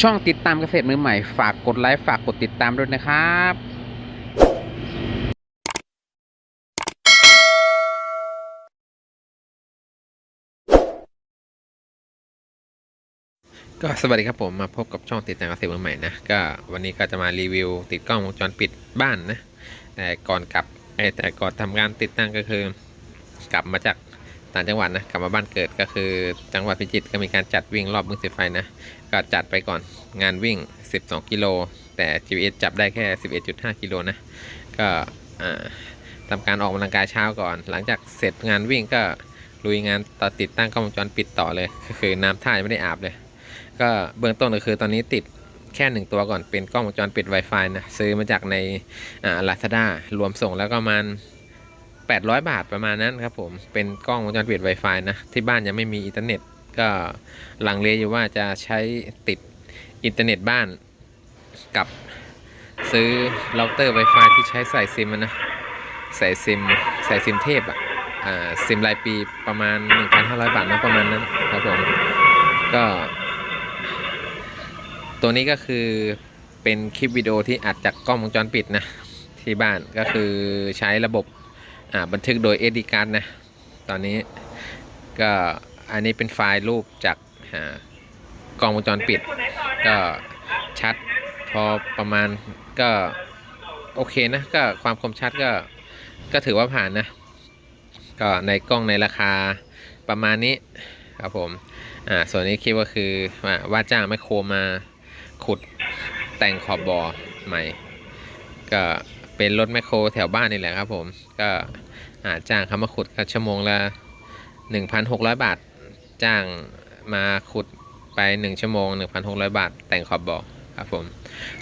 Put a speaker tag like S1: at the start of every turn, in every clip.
S1: ช่องติดตามเกษตรมือใหม่ฝากกดไลค์ฝากกดติดตามด้วยนะครับก็สวัสดีครับผมมาพบกับช่องติดตามเกษตรมือใหม่นะก็วันนี้ก็จะมารีวิว ติดกล้องวงจรปิดบ้านนะแต่ก่อนกลับแต่ก่อนทำการติดตั้งก็คือ กลับมาจาก ต่างจังหวัดนะกลับมาบ้านเกิดก็คือจังหวัดพิจิตรก็มีการจัดวิ่งรอบมือสีไฟนะก็จัดไปก่อนงานวิ่ง 12 กิโล แต่ GPS จับได้แค่ 11.5 กิโลนะก็ทำการออกกำลังกายเช้าก่อน หลังจากเสร็จงานวิ่งก็ลุยงานต่อติดตั้งกล้องวงจรปิดต่อเลย ก็คือน้ำท่ายังไม่ได้อาบเลย ก็เบื้องต้นก็คือตอนนี้ติดแค่หนึ่งตัวก่อนเป็นกล้องวงจรปิด Wi-Fi นะซื้อมาจากในลาซาด้ารวมส่งแล้วก็มา 800 บาทประมาณนั้นครับผมเป็นกล้องวงจรปิด Wi-Fi นะ ที่บ้านยังไม่มีอินเทอร์เน็ต ก็หลังเลอยู่ว่าจะใช้ติดอินเทอร์เน็ตบ้านกับซื้อเราเตอร์ Wi-Fi ที่ใช้ใส่ซิมนะใส่ซิมใส่ซิมเทพอะอ่าซิมรายปีประมาณ 1,500 บาทนะประมาณนั้นครับผมก็ ตัวนี้ก็คือเป็นคลิปวิดีโอที่อัดจากกล้องวงจรปิดนะที่บ้านก็คือใช้ระบบ บันทึกโดย SD card นะ ตอนนี้ก็อันนี้เป็นไฟล์รูปจากอ่ากล้องวงจรปิด ก็ชัดพอประมาณก็โอเคนะก็ความคมชัดก็ก็ถือว่าผ่านนะ ก็ในกล้องในราคาประมาณนี้ครับผมอ่าส่วนนี้คิดว่าคือว่าว่าจ้างแมคโครมาขุดแต่งขอบบ่อใหม่ ก็ เป็นรถแมคโครแถวบ้านนี่แหละครับผม ก็อาจ้างเขามาขุดก็ชั่วโมงละ 1,600 บาท จ้างมาขุดไป 1 ชั่วโมง 1,600 บาท แต่งขอบบ่อครับผม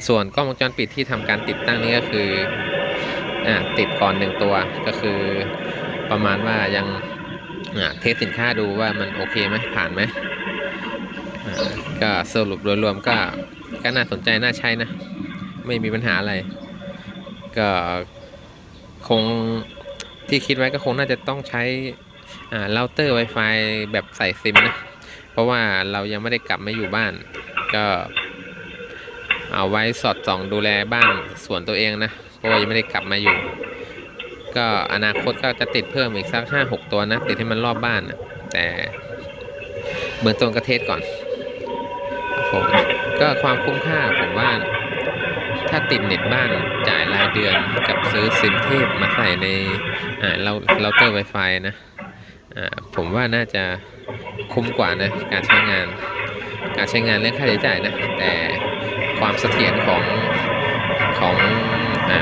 S1: ส่วนกล้องวงจรปิดที่ทำการติดตั้งนี่ก็คืออ่าติดก่อนหนึ่งตัวก็คือประมาณว่ายังเทสสินค้าดูว่ามันโอเคไหมผ่านไหมก็สรุปโดยรวมก็ก็น่าสนใจน่าใช้นะ ไม่มีปัญหาอะไร ก็คงที่คิดไว้ก็คงน่าจะต้องใช้เราเตอร์ Wi-Fi แบบใส่ซิมนะ เพราะว่าเรายังไม่ได้กลับมาอยู่บ้าน ก็เอาไว้สอดส่องดูแลบ้านส่วนตัวเองนะ เพราะว่ายังไม่ได้กลับมาอยู่ ก็อนาคตก็จะติดเพิ่มอีกสักห้าหกตัวนะ ติดให้มันรอบบ้านนะแต่เบื้องต้นก็เทสก่อนผมก็ความคุ้มค่าผมว่าถ้าติดเน็ตบ้านจ่ายราย เดือนกับซื้อซิมเทพมาใส่ในเราเราเตอร์ Wi-Fi นะผมว่าน่าจะคุ้มกว่านะการใช้งาน การใช้งานเรื่องค่าใช้จ่ายนะ แต่ความเสถียรของของ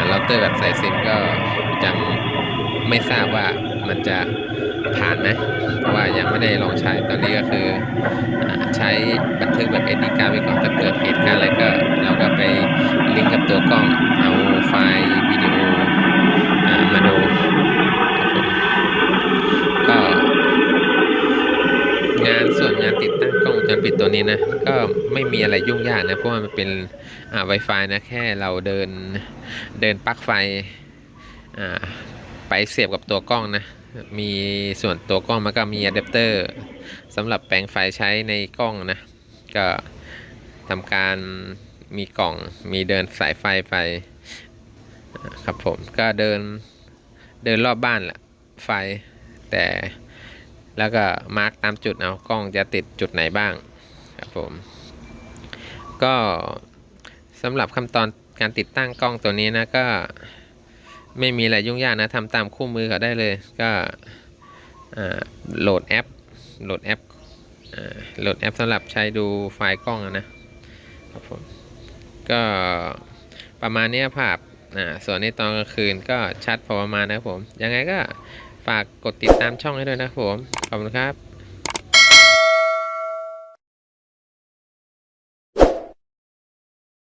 S1: เราเตอร์แบบใส่ซิมก็ยังไม่ทราบว่ามันจะผ่านไหมเพราะว่ายังไม่ได้ลองใช้ตอนนี้ก็คือใช้บันทึกแบบ SD card ไว้ก่อนถ้าเกิดเหตุ จรปิดตัวนี้นะ ก็ไม่มีอะไรยุ่งยากนะ เพราะว่ามันเป็นอ่า Wi-Fi นะ แค่เราเดินเดินปลั๊กไฟอ่าไปเสียบกับตัวกล้องนะ มีส่วนตัวกล้องมันก็มีอะแดปเตอร์สำหรับแปลงไฟใช้ในกล้องนะ ก็ทำการมีกล่องมีเดินสายไฟไปครับผมก็เดินเดินรอบบ้านแหละไฟแต่ แล้วก็มาร์กตามจุดเอากล้องจะติดจุดไหนบ้างครับผม ก็สำหรับขั้นตอนการติดตั้งกล้องตัวนี้นะก็ไม่มีอะไรยุ่งยากนะทำตามคู่มือเขาได้เลย ก็อ่าโหลดแอปโหลดแอปโหลดแอปสำหรับใช้ดูไฟล์กล้องนะครับผมก็ประมาณนี้ภาพอ่าส่วนในตอนกลางคืนก็ชัดพอประมาณนะครับผม ยังไงก็ ฝากกดติดตามช่องให้ด้วยนะครับผม ขอบคุณครับ